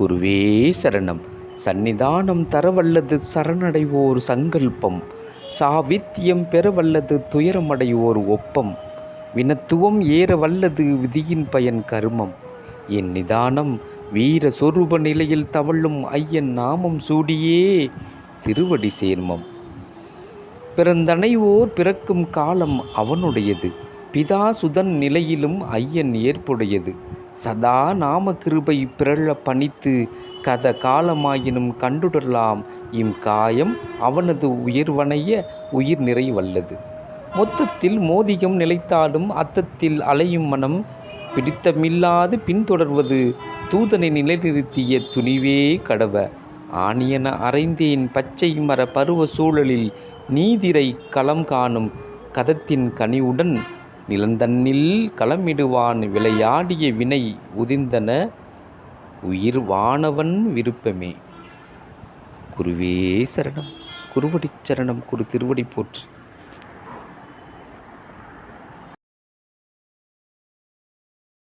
குருவே சரணம். சந்நிதானம் தரவல்லது சரணடைவோர் சங்கல்பம். சாவித்தியம் பெறவல்லது துயரமடைவோர் ஒப்பம். வினத்துவம் ஏற வல்லது விதியின் பயன் கருமம். என் நிதானம் வீர சொரூப நிலையில் தவழும் ஐயன் நாமம் சூடியே திருவடி சேர்மம். பிறந்தனைவோர் பிறக்கும் காலம் அவனுடையது. பிதா சுதன் நிலையிலும் ஐயன் ஏற்புடையது. சதா நாம கிருபை பிறழ பணித்து கத காலமாயினும் கண்டுடலாம். இம் காயம் அவனது உயிர்வனைய உயிர் நிறை வல்லது. மொத்தத்தில் மோதிகம் நிலைத்தாலும் அத்தத்தில் அலையும் மனம் பிடித்தமில்லாது பின்தொடர்வது தூதனை நிலைநிறுத்திய துணிவே கடவ. ஆணியன அரைந்தேன் பச்சை மர பருவ சூழலில் நீதிரை களம் காணும் கதத்தின் கனிவுடன் நிலந்தன்னில் களமிடுவான் விளையாடிய வினை உதிர்ந்தன உயிர் வானவன் விருப்பமே. குருவே சரணம் குருவடிச் சரணம் குரு திருவடி போற்று.